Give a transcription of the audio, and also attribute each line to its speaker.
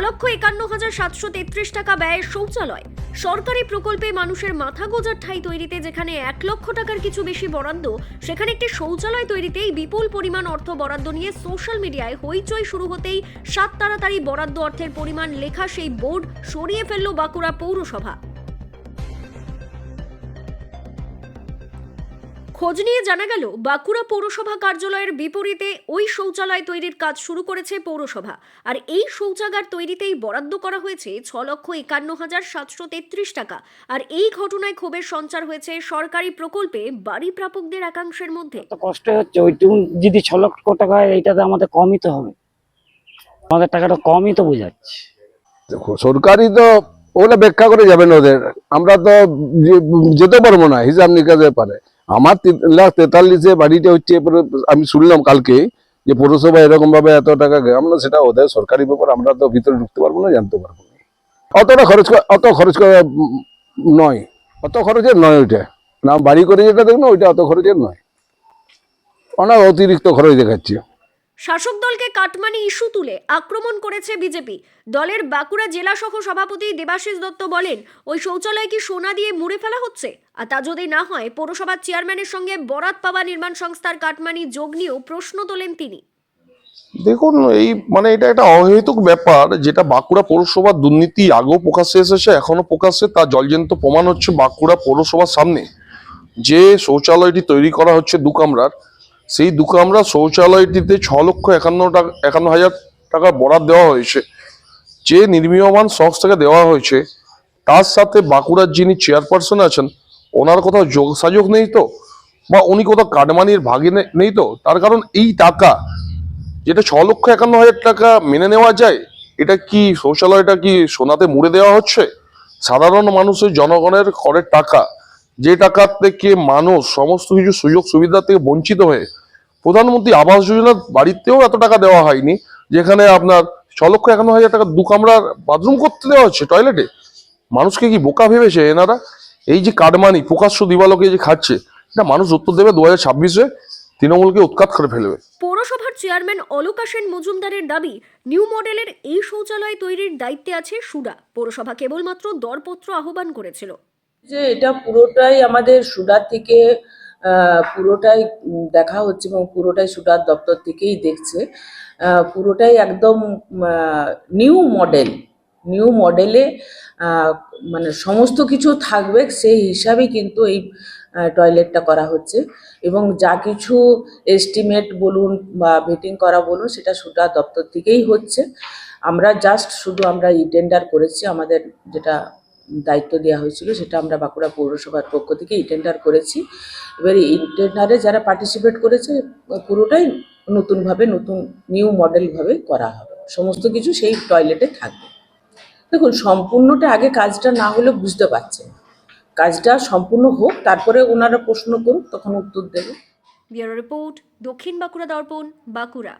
Speaker 1: লক্ষ একান্ন হাজার সাতশো তেত্রিশ টাকা ব্যয়ের শৌচালয়। সরকারি প্রকল্পে মানুষের মাথা গোজার ঠাই তৈরিতে যেখানে এক লক্ষ টাকার কিছু বেশি বরাদ্দ, সেখানে একটি শৌচালয় তৈরিতেই বিপুল পরিমাণ অর্থ বরাদ্দ নিয়ে সোশ্যাল মিডিয়ায় হইচই শুরু হতেই সাত তাড়াতাড়ি বরাদ্দ অর্থের পরিমাণ লেখা সেই বোর্ড সরিয়ে ফেলল বাঁকুড়া পৌরসভা। খোঁজ নিয়ে জানা গেল বাঁকুড়া পৌরসভা কার্যালয়ের বিপরীতে ওই শৌচালয় তৈরির কাজ শুরু করেছে পৌরসভা। আর এই শৌচাগার তৈরিতেই বরাদ্দ করা হয়েছে ছ লক্ষ একান্ন হাজার সাতশো তেত্রিশ টাকা। আর এই ঘটনায় ক্ষোভের সঞ্চার হয়েছে সরকারি প্রকল্পে বাড়ি প্রাপকদের একাংশের মধ্যে।
Speaker 2: কষ্ট হচ্ছে ওইটুকু যদি ছ লক্ষ টাকা হয় এইটাতে আমাদের কমই তো হবে। আমাদের টাকাটা কমই তো বোঝাচ্ছে।
Speaker 3: দেখো সরকারি তো ওগুলো ব্যাখ্যা করে যাবেন ওদের। আমরা তো যেতে পারব না হিসাব নিকাশের পারে। আমার তিন লাখ তেতাল্লিশে বাড়িটা হচ্ছে আমি শুনলাম কালকে যে পৌরসভা এরকমভাবে এত টাকা আমরা সেটা ওদের সরকারি ব্যাপার, আমরা তো ভিতরে ঢুকতে পারব না, জানতে পারব না। অতটা খরচ অত খরচ করা নয়। অত খরচের নয় ওইটা। না, বাড়ি করে যেটা দেখুন, ওইটা অত খরচের নয়। অনেক অতিরিক্ত খরচ দেখাচ্ছে।
Speaker 1: শাসক দলকে কাটমানি ইস্যু তুলে আক্রমণ করেছে বিজেপি। দলের বাঁকুড়া জেলা সহ সভাপতি দেবাশিস দত্ত বলেন, ওই শৌচালয় কি সোনা দিয়ে মুড়ে ফেলা হচ্ছে? আর তা যদি না হয়, পৌরসভার চেয়ারম্যানের সঙ্গে বরাত পাওয়া নির্মাণ সংস্থার কাটমানি যোগ নিয়েও প্রশ্ন তোলেন তিনি।
Speaker 4: দেখুন, এই মানে এটা একটা অহেতুক ব্যাপার, যেটা বাঁকুড়া পৌরসভার দুর্নীতি আগেও প্রকাশ্যে এসেছে এখনও প্রকাশ্যে তার জলজন্ত প্রমাণ হচ্ছে বাঁকুড়া পৌরসভার সামনে। যে শৌচালয়টি তৈরি করা হচ্ছে দু কামরার সেই দু কামরা শৌচালয়টিতে ছ লক্ষ একান্ন টাকা, একান্ন হাজার টাকা বরাদ দেওয়া হয়েছে। যে নির্মীয়মান সংস্থাকে দেওয়া হয়েছে, তার সাথে বাঁকুড়ার যিনি চেয়ারপারসন আছেন, ওনার কোথাও যোগসাযোগ নেই তো? বা উনি কোথাও কাটমানির ভাগে নেই তো? তার কারণ এই টাকা, যেটা ছ লক্ষ একান্ন হাজার টাকা মেনে নেওয়া যায়, এটা কি শৌচালয়টা কি সোনাতে মুড়ে দেওয়া হচ্ছে? সাধারণ মানুষের জনগণের করের টাকা, যে টাকা থেকে মানুষ সমস্ত কিছু সুযোগ সুবিধা থেকে বঞ্চিত হয়ে প্রধানমন্ত্রী আবাস যোজনার বাড়িতেও এত টাকা দেওয়া হয়নি যেখানে আপনার ছ লক্ষ একান্ন হাজার টাকা দু কামরার বাথরুম করতে দেওয়া হচ্ছে টয়লেটে। মানুষকে কি বোকা ভেবেছে এনারা? এই যে কাটমানি প্রকাশ্য দিবালোকে যে খাচ্ছে এটা মানুষ উত্তর দেবে দু হাজার ছাব্বিশে তৃণমূলকে উৎখাত করে ফেলবে।
Speaker 1: পৌরসভার চেয়ারম্যান অলোকা সেন মজুমদারের দাবি নিউ মডেলের এই শৌচালয় তৈরির দায়িত্বে আছে সুডা। পৌরসভা কেবলমাত্র দরপত্র আহ্বান করেছিল।
Speaker 5: যে এটা পুরোটাই আমাদের সুডার থেকে পুরোটাই দেখা হচ্ছে এবং পুরোটাই সুডার দপ্তর থেকেই দেখছে। পুরোটাই একদম নিউ মডেল নিউ মডেলে মানে সমস্ত কিছু থাকবে সেই হিসাবেই কিন্তু এই টয়লেটটা করা হচ্ছে। এবং যা কিছু এস্টিমেট বলুন বা ভেটিং করা বলুন, সেটা সুডার দপ্তর থেকেই হচ্ছে। আমরা জাস্ট শুধু আমরা ই টেন্ডার করেছি, আমাদের যেটা দায়িত্ব দেওয়া হয়েছিল, সেটা আমরা বাঁকুড়া পৌরসভার পক্ষ থেকে ই টেন্ডার করেছি। এবারে এই টেন্ডারে যারা পার্টিসিপেট করেছে, পুরোটাই নতুনভাবে, নতুন নিউ মডেলভাবে করা হবে। সমস্ত কিছু সেই টয়লেটে থাকবে। দেখুন, সম্পূর্ণটা আগে কাজটা না হলে বুঝতে পারছেন। কাজটা সম্পূর্ণ হোক, তারপরে ওনারা প্রশ্ন করুক, তখন উত্তর দেবে।
Speaker 1: ব্যুরো রিপোর্ট, দক্ষিণ বাঁকুড়া দর্পণ, বাঁকুড়া।